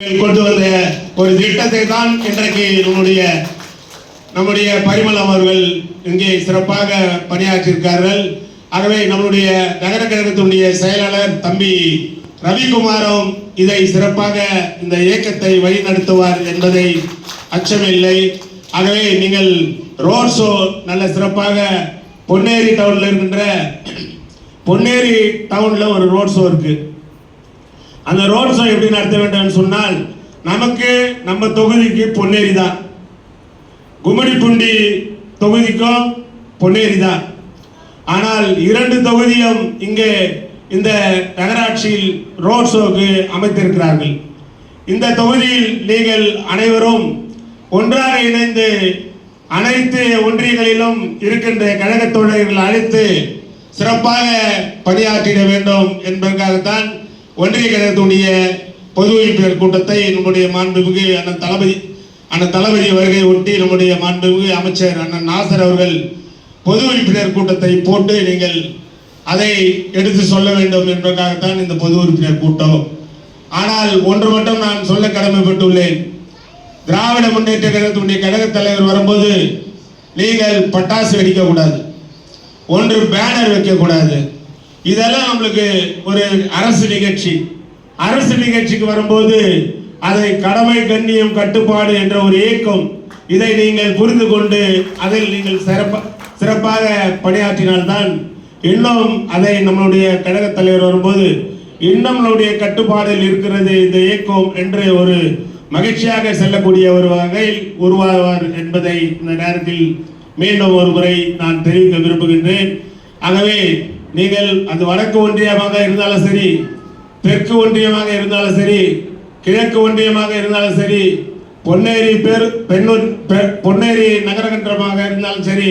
கொண்டு வந்த ஒரு திட்டத்தை தான் இன்றைக்கு நம்முடைய நம்முடைய பரிமளம் அவர்கள் இங்கே சிறப்பாக பணியாற்றியிருக்கார்கள் ஆகவே நம்முடைய நகர கழகத்தினுடைய செயலாளர் தம்பி ரவிக்குமாரும் இதை சிறப்பாக இந்த இயக்கத்தை வழிநடத்துவார் என்பதை அச்சமில்லை. ஆகவே நீங்கள் ரோட் ஷோ நல்ல சிறப்பாக பொன்னேரி டவுன்ல இருக்கின்ற பொன்னேரி டவுன்ல ஒரு ரோட் ஷோ இருக்கு. அந்த ரோட் ஷோ எப்படி நடத்த வேண்டும் சொன்னால் நமக்கு நம்ம தொகுதிக்கு பொன்னேரி தான். கும்மிடிப்பூண்டி தொகுதிக்கும் பொன்னேரி தான். ஆனால் இரண்டு தொகுதியும் இங்கே இந்த நகராட்சியில் ரோட் ஷோக்கு அமைத்திருக்கிறார்கள். இந்த தொகுதியில் நீங்கள் அனைவரும் ஒன்றாக இணைந்து அனைத்து ஒன்றியங்களிலும் இருக்கின்ற கழக தோழர்கள் அழைத்து சிறப்பாக பணியாற்றிட வேண்டும் என்பதற்காகத்தான் ஒன்றிய கழகத்துடைய பொது உறுப்பினர் கூட்டத்தை நம்முடைய மாண்புமிகு அண்ணன் தளபதி அண்ணன் தளபதி வருகை ஒட்டி நம்முடைய மாண்புமிகு அமைச்சர் அண்ணன் நாசர் அவர்கள் பொது உறுப்பினர் கூட்டத்தை போட்டு நீங்கள் அதை எடுத்து சொல்ல வேண்டும் என்பதற்காகத்தான் இந்த பொது உறுப்பினர் கூட்டம். ஆனால் ஒன்று மட்டும் நான் சொல்ல கடமைப்பட்டுள்ளேன். திராவிட முன்னேற்ற கழகத்துடைய கழகத் தலைவர் வரும்போது நீங்கள் பட்டாசு வெடிக்கக்கூடாது ஒன்று பேனர் வைக்கக்கூடாது இதெல்லாம் நம்மளுக்கு ஒரு அரசு நிகழ்ச்சி. அரசு நிகழ்ச்சிக்கு வரும்போது அதை கடமை கண்ணியம் கட்டுப்பாடு என்ற ஒரு இயக்கம் இதை நீங்கள் புரிந்து கொண்டு அதில் நீங்கள் சிறப்பா சிறப்பாக பணியாற்றினால்தான் இன்னும் அதை நம்மளுடைய கழகத் தலைவர் வரும்போது இன்னும் நம்மளுடைய கட்டுப்பாடில் இருக்கிறது இந்த இயக்கம் என்று ஒரு மகிழ்ச்சியாக செல்லக்கூடிய ஒரு வகையில் உருவாவார் என்பதை இந்த நேரத்தில் மீண்டும் ஒரு முறை நான் தெரிவிக்க விரும்புகின்றேன். ஆகவே நீங்கள் அது வடக்கு ஒன்றியமாக இருந்தாலும் சரி தெற்கு ஒன்றியமாக இருந்தாலும் சரி கிழக்கு ஒன்றியமாக இருந்தாலும் சரி பொன்னேரி பேர் பெண்ணூர் பெ- பொன்னேரி நகரகன்றமாக இருந்தாலும் சரி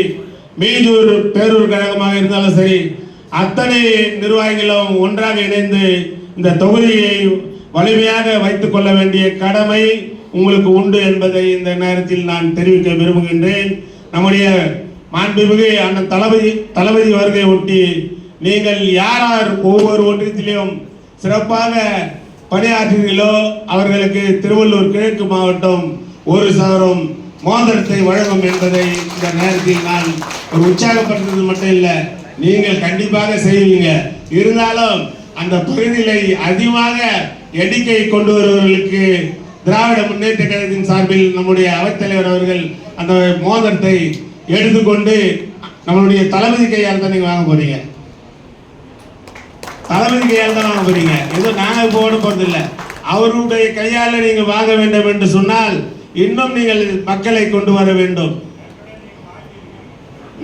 மீதூர் பேரூர் கழகமாக இருந்தாலும் சரி அத்தனை நிர்வாகிகளும் ஒன்றாக இணைந்து இந்த தொகுதியை வலிமையாக வைத்துக் கொள்ள வேண்டிய கடமை உங்களுக்கு உண்டு என்பதை இந்த நேரத்தில் நான் தெரிவிக்க விரும்புகின்றேன். நம்முடைய மாண்புமிகு அண்ணன் தளபதி தளபதி வருகை ஒட்டி நீங்கள் யார் யார் ஒவ்வொரு ஒன்றியத்திலையும் சிறப்பாக பணியாற்றுகிறீர்களோ அவர்களுக்கு திருவள்ளூர் கிழக்கு மாவட்டம் ஒரு சவரம் மோதிரத்தை வழங்கும் என்பதை இந்த நேரத்தில் நான் ஒரு உற்சாகப்படுத்துறது மட்டும் இல்லை நீங்கள் கண்டிப்பாக செய்வீங்க. இருந்தாலும் அந்த பகுதிகளை அதிகமாக எண்ணிக்கை கொண்டு வருவர்களுக்கு திராவிட முன்னேற்ற கழகத்தின் சார்பில் நம்முடைய அவைத்தலைவர் அவர்கள் அந்த மோதிரத்தை எடுத்துக்கொண்டு நம்மளுடைய தளபதி கையால் தான் நீங்கள் வாங்க போறீங்க. தளபதி கையால் தான் வாங்க போறீங்க ஏதோ நாங்கள் போட போறதில்லை. அவருடைய கையால் நீங்கள் வாங்க வேண்டும் என்று சொன்னால் இன்னும் நீங்கள் மக்களை கொண்டு வர வேண்டும்.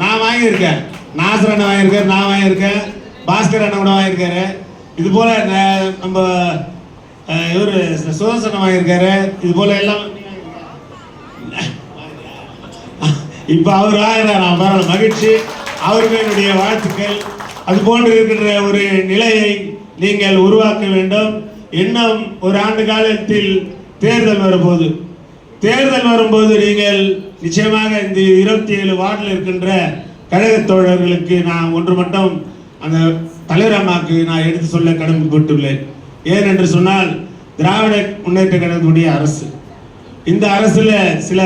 நான் வாங்கியிருக்கேன். நாசர் அண்ணன் வாங்கியிருக்கேன் நான் வாங்கியிருக்கேன். பாஸ்கர் அண்ணன் கூட வாங்கியிருக்காரு. இது போல நம்ம இவர் சுதர்சனம் வாங்கியிருக்காரு. இது போல எல்லாம் இப்போ அவர் வாங்குறார் நான் பரவாயில்ல மகிழ்ச்சி. அவருக்கு என்னுடைய வாழ்த்துக்கள். அது போன்று இருக்கின்ற ஒரு நிலையை நீங்கள் உருவாக்க வேண்டும். இன்னும் ஒரு ஆண்டு காலத்தில் தேர்தல் வரும்போது. தேர்தல் வரும்போது நீங்கள் நிச்சயமாக இந்த இருபத்தி ஏழு வார்டில் இருக்கின்ற கழக தோழர்களுக்கு நான் ஒன்று மட்டும் அந்த தலைவர் நான் எடுத்து சொல்ல கடமைப்பட்டுள்ளேன். ஏன் என்று சொன்னால் திராவிட முன்னேற்ற கழகத்துடைய அரசு. இந்த அரசில் சில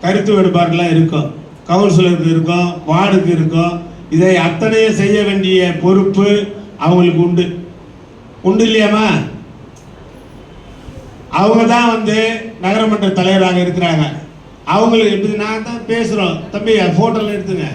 கருத்து வேறுபாடுலாம் இருக்கும். கவுன்சிலருக்கு இருக்கும் வார்டுக்கு இருக்கும் இதை அத்தனையும் செய்ய வேண்டிய பொறுப்பு அவங்களுக்கு உண்டு. உண்டு இல்லையாமா அவங்க தான் வந்து நகரமன்ற தலைவராக இருக்கிறாங்க. அவங்களுக்கு எப்படி நான் தான் பேசுகிறோம் தம்பி ஃபோட்டோலாம் எடுத்துங்க.